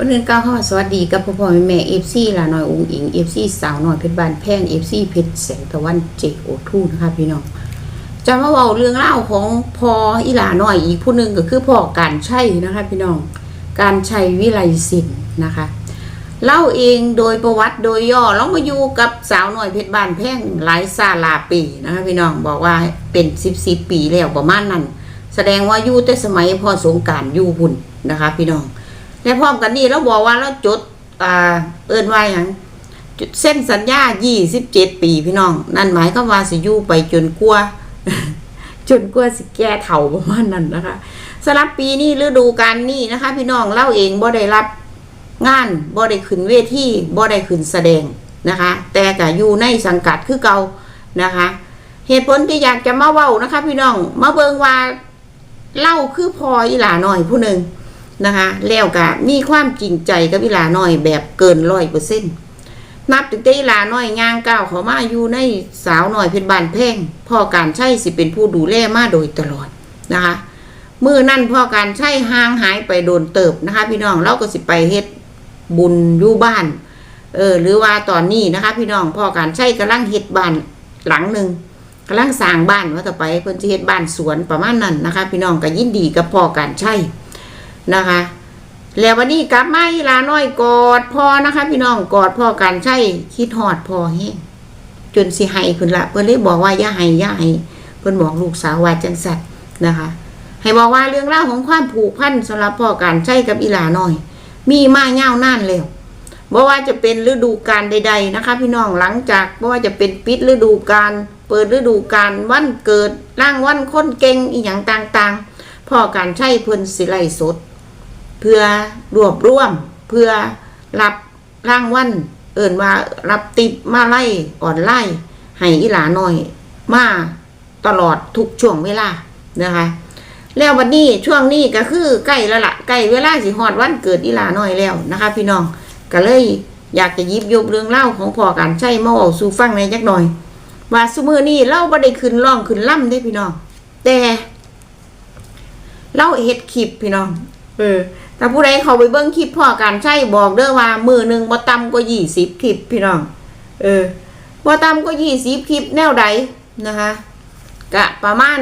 ก็เนื่นก้าวเข้ามาสวัสดีกับพ่อพ่อแม่แม่เอฟซีลาน้อยองค์อิงเอฟซีสาวน้อยเพชรบานแพงเอฟซีเพชรแสงตะวันเจโอทูนะคะพี่น้องจะมาเว้าเรื่องเล่าของพออีหลาน้อยอีกผู้หนึ่งก็คือพ่อการใช่นะคะพี่น้องการชัยวิไลศิลป์นะคะเล่าเองโดยประวัติโดยย่อเรามาอยู่กับสาวน้อยเพชรบานแพงหลายซาลาปีนะคะพี่น้องบอกว่าเป็นสิบสิบปีแล้วประมาณนั้น แสดงว่าอยู่แต่สมัยพอสงการอยู่หุ่นนะคะ พี่น้อง และพร้อมกันนี้เราบอกว่าเราจดอ่าเอิ้นว่าอย่างจุดเส้นสัญญา 27 ปีพี่น้อง นั่นหมายก็ว่าสิอยู่ไปจนกลัว จนกลัวสิแก่เฒ่าประมาณนั้นนะคะสำหรับปีนี้ฤดูกาลนี้นะคะ พี่น้องเล่าเองบ่ได้รับงานบ่ได้ขึ้นเวทีบ่ได้ขึ้นแสดงนะคะ แต่ก็อยู่ในสังกัดคือเก่านะคะ เหตุผลที่อยากจะมาเว้านะคะ พี่น้องมาเบิงว่าเล่าคือพออีหลาหน่อยผู้หนึ่ง นะคะแล้วก็มีความจริงใจกับอีลาน้อยแบบเกินร้อยเปอร์เซ็นต์นับตั้งแต่อีหลาน้อยย่างก้าวเขามาอยู่ในสาวน้อยเพชรบานแพ่งพ่อการใช้สิเป็นผู้ดูแลมาโดยตลอดนะคะมือนั่นพ่อการใช้ห่างหายไปโดนเติบนะคะ พี่น้องเราก็สิไปเฮ็ดบุญอยู่บ้านเออหรือว่าตอนนี้นะคะ พี่น้องพ่อการใช้กำลังเฮ็ดบ้านหลังหนึ่งกำลังสร้างบ้านว่าต่อไปเพิ่นจะเฮ็ดบ้านสวนประมาณนั้นนะคะ พี่น้องก็ยินดีกับพ่อการใช้ นะคะ แล้ววันนี้กลับมาอีลาน้อยกอดพ่อนะคะ พี่น้องกอดพ่อกันใช่คิดหอดพ่อแห้จนสิให้คุณละเพิ่นเลยบอกว่าอย่าให้อย่าให้เพิ่นบอกลูกสาวว่าจังสัตว์นะคะ ให้บอกว่าเรื่องเล่าวของความผูกพันสำหรับพ่อการใช่กับอีลาน้อย มีมาเง่าวนานแล้วบ่ว่าจะเป็นฤดูกาลใด ๆ นะคะ พี่น้องหลังจากบ่ว่าจะเป็นปิดฤดูกาลเปิดฤดูกาลวันเกิดร่างวันคนเก่งอีหยังต่างๆพ่อการใช้เพิ่นสิไลสด เพื่อรวบรวม เพื่อรับร่างวัลเอิ่นว่ารับติปมาไล่อ่อนไล่ให้อีหลาหน่อย มาตลอดทุกช่วงเวลานะคะ แล้ววันนี้ช่วงนี้ก็คือใกล้แล้วละ่ะใกล้เวลาสิฮอดวันเกิดอีหลาหน้อยแล้วนะคะ พี่น้องก็เลยอยากจะยิบยกเรื่องเล่าของพ่อการใช้มาเอาสู่ฟังในยจักหน่อย ว่าซุมือนี้เล่าบ่ได้ขึ้นร้องขึ้นล่ำได้พี่น้อง แต่เล่าเฮ็ดคลิปพี่น้อง เออ ถ้าผู้ใดเขาไปเบิ้งคลิปพ่อการใช้บอกเด้อว่า มือหนึ่งบ่ต่ำกว่ายี่สิบคลิปพี่น้อง เออบ่ต่ำกว่ายี่สิบคลิปแนวใดนะคะกะประมาณ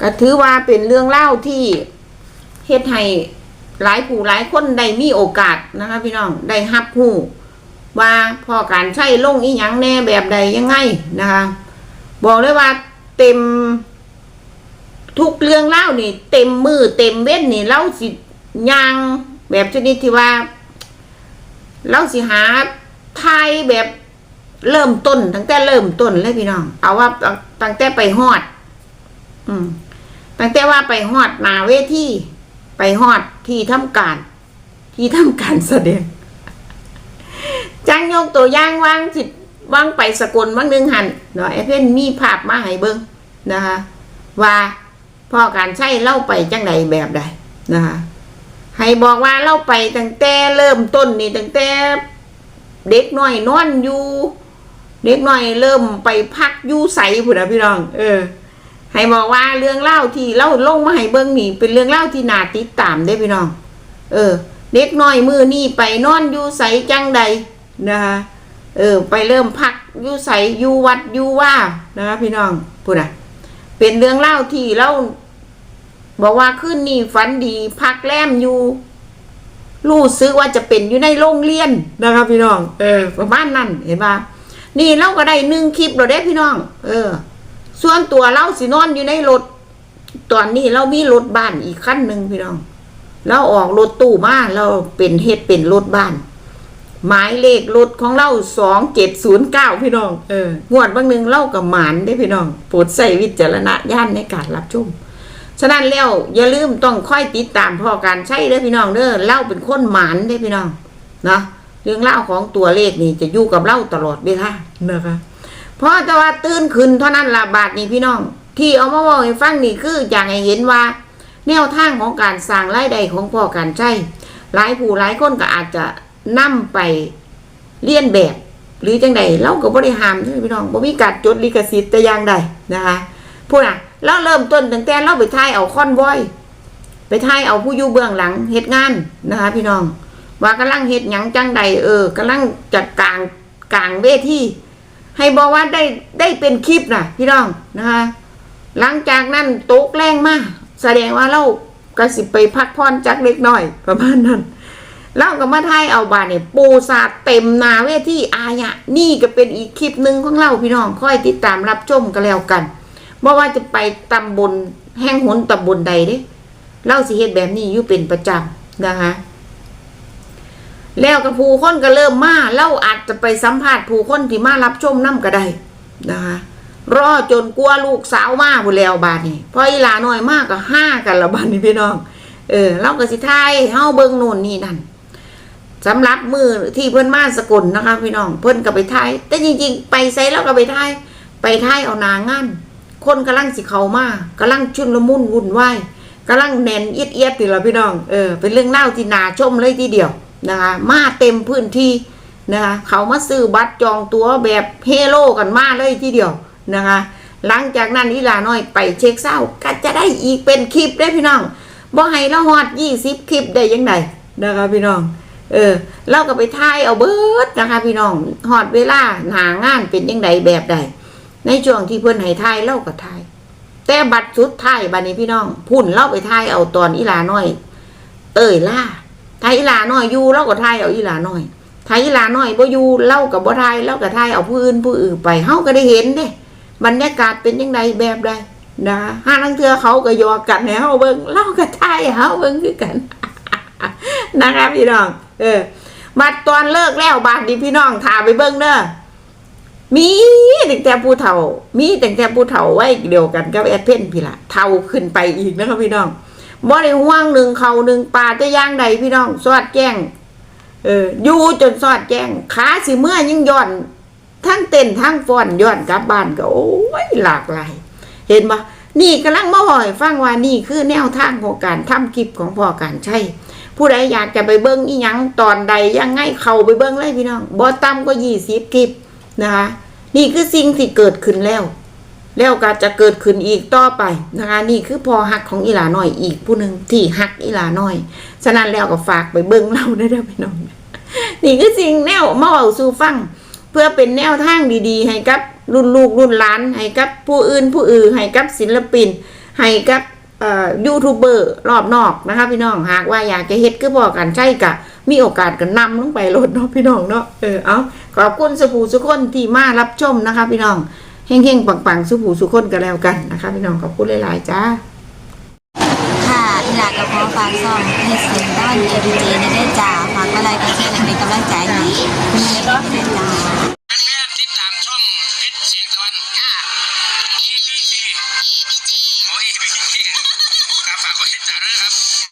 ก็ถือว่าเป็นเรื่องเล่าที่เฮ็ดให้หลายผู้หลายคนได้มีโอกาสนะคะ พี่น้องได้ฮับหูว่าพ่อการใช้ลงอีหยังแน่แบบใดยังไงนะคะ บอกเลยว่าเต็ม ทุกเรื่องเล่านี่ เต็มมือเต็มเว้นนี่เล่าสิยางแบบชนิดที่ว่าเล่าสิหาไทยแบบเริ่มต้น ตั้งแต่เริ่มต้นเลยพี่น้อง เอาว่าตั้งแต่ไปฮอด อืมตั้งแต่ว่าไปฮอดนาเวทีไปฮอดที่ทำการ ที่ทำการแสดงจังยกตัวย่างว่างสิว่างไปสกลว่างหนึงหันเนาะไอเพนมีภาพมาให้เบิ่งนะคะ ว่า พ่อการใช้เล่าไปจังใดแบบใดนะคะให้บอกว่าเล่าไปตั้งแต่เริ่มต้นนี่ตั้งแต่เด็กน้อยนอนอยู่เด็กน้อยเริ่มไปพักอยู่ใสพุ่นะพี่น้อง เออ ให้บอกว่าเรื่องเล่าที่เล่าลงมาให้เบิ่งนี่เป็นเรื่องเล่าที่น่าติดตามได้พี่น้อง เออ เด็กน้อยมือนี่ไปนอนอยู่ใสจังใดนะคะเออ ไปเริ่มพักอยู่ใสอยู่วัดอยู่ว่านะคะพี่น้องพูดนะเป็นเรื่องเล่าที่เรา บอกว่าขึ้นนี่ฝันดีพักแรมอยู่รู้สึกว่าจะเป็นอยู่ในโรงเรียนนะคะพี่น้อง เออประมาณนั้นเห็นปะนี่เราก็ได้หนึ่งคลิปเราได้พี่น้อง เออ ส่วนตัวเราสินอนอยู่ในรถ ตอนนี้เรามีรถบ้านอีกคันหนึ่งพี่น้อง เราออกรถตู้มาเราเป็นเฮ็ดเป็นรถบ้าน หมายเลขรถของเราสองเจ็ดศูนย์เก้าพี่น้อง เอองวดบางหนึ่งเล่ากับหมานได้พี่น้อง โปรดใส่วิจารณญาณในการรับชม ฉะนั้นแล้วอย่าลืมต้องค่อยติดตามพ่อการใช้เด้อพี่น้องเด้อเล่าเป็นคนหมานได้อพี่น้องเนาะเรื่องเล่าของตัวเลขนี่จะอยู่กับเล่าตลอดเวลานะคะเพราะแต่ว่าตื่นขึ้นเท่านั้นละบาทนี่พี่น้อง ที่เอามาบอกให้ฟังนี่คืออยากให้เห็นว่า แนวทางของการสร้างรายได้ของพ่อการใช้หลายผู้หลายคนก็อาจจะนํไปเลียนแบบ หรือจังใดเราก็บริหารใช่พี่น้องบ่มีการจดลิขสิทธิ์แต่อย่างใดนะคะพูดอะ แล้วเริ่มต้นตั้งแต่เราไปถ่ายเอาคอนวอย ไปถ่ายเอาผู้อยู่เบื้องหลังเฮ็ดงานนะคะ พี่น้อง ว่ากำลังเฮ็ดหยังจังใดเออกำลังจัดกลางกลางเวทีให้บอกว่าได้ได้เป็นคลิปนะพี่น้องนะคะ หลังจากนั้นตกแรงมากแสดงว่าเรากระสิบไปพักผ่อนจักเล็กน้อยประมาณนั้นเราก็มาถ่ายเอาบานเนี่ยปูสาเต็มนาเวทีอายะ นี่ก็เป็นอีกคลิปหนึ่งของเราพี่น้องค่อยติดตามรับชมกันแล้วกัน บ่ว่าจะไปตำบลแห่งหนตำบลใดเด้เล่าสิเฮ็ดแบบนี้อยู่เป็นประจำนะคะ แล้วกับผู้คนก็เริ่มมาเล่าอาจจะไปสัมภาษณ์ผู้คนที่มารับชมน้ำก็ได้นะคะรอจนกลัวลูกสาวมาหมดแล้วบาดนี้พออีลาน้อยมากก็ห้ากันละบาดนี้พี่น้อง เออเราก็สิไทยเฮาเบิงโน่นนี่นั่นสำหรับมือที่เพิ่อนมาสกลนะคะ พี่น้องเพิ่อนก็ไปไทยแต่จริง ๆ ไปไสแล้วก็ไปไทยไปไทยเอานางาน คนกำลังสิเข้ามากำลังชุนละมุนวุ่นวายกำลังแน่นเอียดเอียดๆนี่ล่ะพี่น้องเออเป็นเรื่องเล่าที่นาชมเลยทีเดียวนะคะมาเต็มพื้นที่นะคะเขามาซื้อบัตรจองตั๋วแบบเฮโลกันมาเลยทีเดียวนะคะหลังจากนั้นอีหลาน้อยไปเช็คเศร้าก็จะได้อีกเป็นคลิปได้พี่น้องบ่ให้ละฮอดยี่สิบคลิปได้ยังไงนะคะพี่น้อง เออเราก็ไปถ่ายเอาเบิร์ดนะคะพี่น้องฮอดเวลาหางานเป็นยังไงแบบใด ในช่วงที่เพื่อนให้ถ่ายเราก็ถ่าย แต่บัตรสุดท้ายบัดนี้พี่น้องพุ่นเราไปถ่ายเอาตอนอีหลาน้อยเต้ยล่าถ่ายอีหลาน้อยอยู่เราก็ถ่ายเอาอีหลาน้อยถ่ายอีหลาน้อยบ่อยู่เล่ากับบ่ถ่ายเราก็ถ่ายเอาผู้อื่นผู้อื่นไปเฮาก็ได้เห็นเด้บรรยากาศเป็นยังไงแบบใดนะห้าลังเทือเขาก็ยอกันให้เฮาเบิ่งเล่าก็ถ่ายให้เฮาเบิ่งคือกันนะครับพี่น้อง เออบัดตอนเลิกแล้วบาดนี้พี่น้องถาไปเบิ่งเด้อ มีแต่แต่ผู้เฒ่า มีแต่แต่ผู้เฒ่าไว้เดียวกันกับแอดเพนพี่ละเฒ่าขึ้นไปอีกนะครับพี่น้องบ่ได้ห่วงหนึ่งเขาหนึ่งปลาจะย่างใดพี่น้องสอดแจ้งเอออยู่จนสอดแจ้งขาสิเมื่อยิ่งย่อน ทั้งเต้นทั้งฟ้อนย้อนกลับบ้านก็โอ้ยหลากหลายเห็นปะนี่กำลังมาห่อยฟังว่านี่คือแนวทางของการทำคลิปของพ่อการใช่ผู้ใดอยากจะไปเบิ้งอีหยังตอนใดยังไงเขาไปเบิ้งเลยพี่น้องบอต่ำก็ยี่สิบคลิปนะคะ นี่คือสิ่งที่เกิดขึ้นแล้ว แล้วก็จะเกิดขึ้นอีกต่อไปนะคะนี่คือพอหักของอีหลาน้อยอีกผู้หนึ่งที่หักอีหลาน้อย ฉะนั้นแล้วก็ฝากไปเบิ้งเราได้เด้อพี่น้องนี่คือสิ่งแนวมาเอาสู่ฟัง เพื่อเป็นแนวทางดีๆ ให้กับรุ่นลูกรุ่นหลาน ให้กับผู้อื่นผู้อื่นให้กับศิลปิน ให้กับยูทูบเบอร์รอบนอกนะคะพี่น้องหากว่าอยากจะเฮ็ดคือพอกกันใช่กะมีโอกาสก็นำลงไปโลดเนาะพี่น้องเนาะเออเอา ขอบคุณสุภูสุคนที่มารับชมนะคะ พี่น้องเฮงๆปังๆสุภูสุคนกันแล้วกันนะคะ พี่น้องขอบคุณหลายๆจ้าค่ะอีหลากับพ่อฝากซ่องให้เสียงด้านเอดีเจในได้จ่าฝากอะไรก็เช่นเป็นกำลังใจให้คุณแม่ก็ได้จ่า